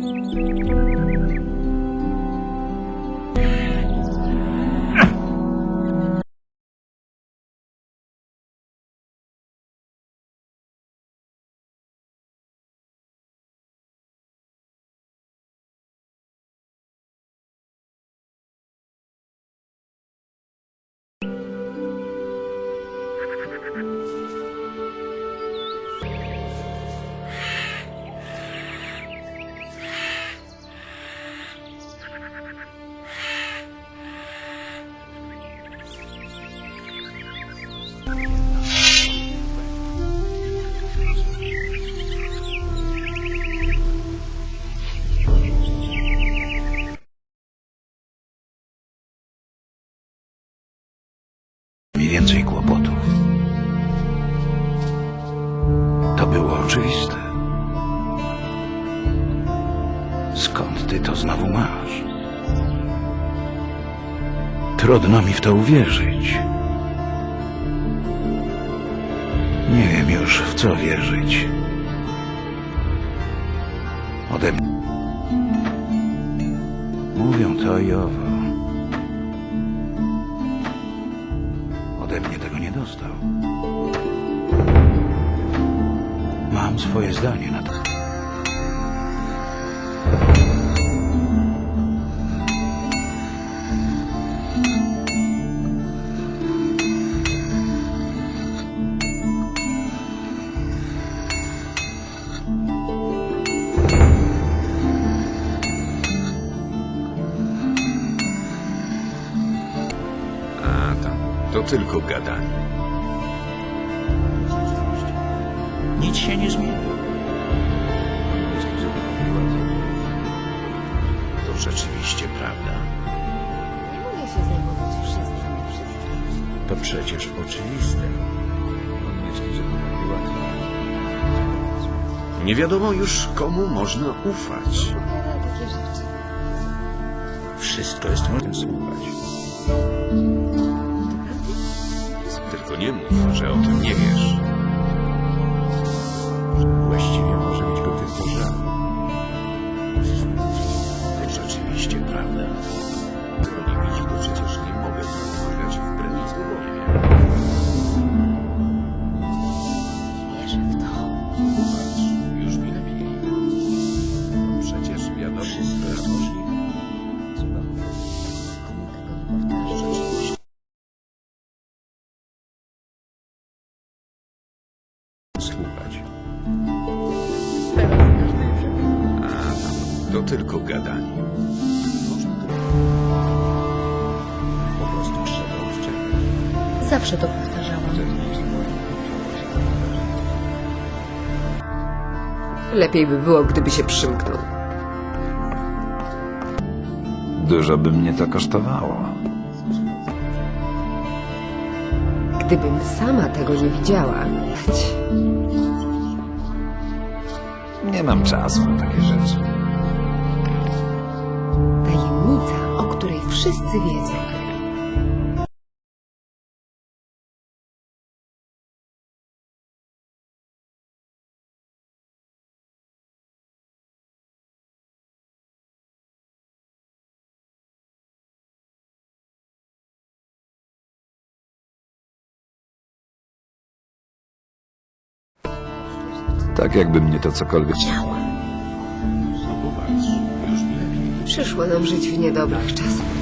mi więcej kłopotów. To było oczywiste. Skąd ty to znowu masz? Trudno mi w to uwierzyć. Nie wiem już, w co wierzyć. Ode. Mówią to i owo. Dostał. Mam swoje zdanie na to. A to tylko gadanie. Nic się nie zmieni. To rzeczywiście prawda. Nie mogę się zajmować wszystkim i wszystkim. To przecież oczywiste. Nie wiadomo już, komu można ufać. Opowiada takie rzeczy. Wszystko jest możem słuchać. Nie mów, że o tym nie wiesz. Słuchać. A tam, to tylko gadanie. Po prostu trzeba odczekać. Zawsze to powtarzałam. Lepiej by było, gdyby się przymknął. Dużo by mnie to kosztowało. Gdybym sama tego nie widziała. Ć, Nie mam czasu na takie rzeczy. Tajemnica, o której wszyscy wiedzą. Tak jakby mnie to cokolwiek... Lepiej. Przyszło nam żyć w niedobrych czasach.